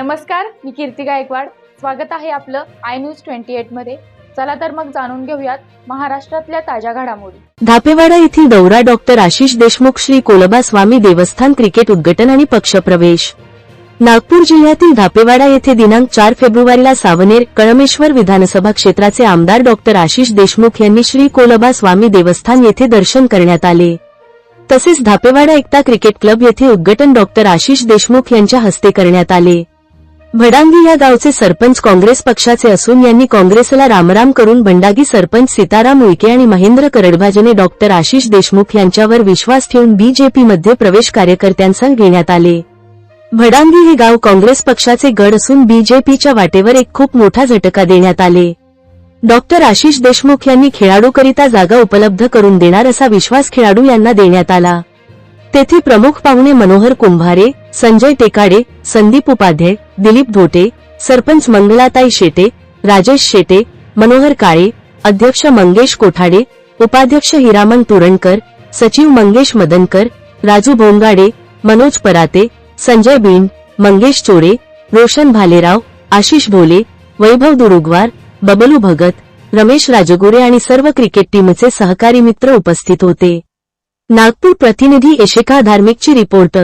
नमस्कार मी कीर्ती गायकवाड. स्वागत आहे आपलं आय न्यूज ट्वेंटी एटमध्ये. चला तर मग जाणून घेऊयात महाराष्ट्रातल्या ताज्या घडामोडी. धापेवाडा येथील दौरा डॉक्टर आशिष देशमुख श्री कोलबा स्वामी देवस्थान क्रिकेट उद्घाटन आणि पक्षप्रवेश. नागपूर जिल्ह्यातील धापेवाडा येथे दिनांक चार फेब्रुवारीला सावनेर कळमेश्वर विधानसभा क्षेत्राचे आमदार डॉक्टर आशिष देशमुख यांनी श्री कोलबा स्वामी देवस्थान येथे दर्शन करण्यात आले. तसेच धापेवाडा एकता क्रिकेट क्लब येथे उद्घाटन डॉक्टर आशिष देशमुख यांच्या हस्ते करण्यात आले. भडांगी या गावचे सरपंच काँग्रेस पक्षाचे असून यांनी काँग्रेसला रामराम करून भंडागी सरपंच सीताराम उईके आणि महेंद्र करडभाजने डॉक्टर आशिष देशमुख यांच्यावर विश्वास ठेवून बीजेपीमध्ये प्रवेश कार्यकर्त्यांचा घेण्यात आले. भडांगी हे गाव काँग्रेस पक्षाचे गड असून बीजेपीच्या वाटेवर एक खूप मोठा झटका देण्यात आले. डॉक्टर आशिष देशमुख यांनी खेळाडूकरिता जागा उपलब्ध करून देणार असा विश्वास खेळाडू यांना देण्यात आला. तेथे प्रमुख पाहुणे मनोहर कुंभारे संजय टेकाडे संदीप उपाध्याय दिलीप धोटे सरपंच मंगलाताई शेटे राजेश शेटे मनोहर काळे अध्यक्ष मंगेश कोठाडे उपाध्यक्ष हिरामन तुरणकर सचिव मंगेश मदनकर राजू भोंगाडे मनोज पराते संजय बिंड मंगेश चोरे रोशन भालेराव आशिष भोले वैभव दुरुगवार बबलू भगत रमेश राजगोरे आणि सर्व क्रिकेट टीमचे सहकारी मित्र उपस्थित होते. नागपूर प्रतिनिधी एशिका धार्मिकची रिपोर्ट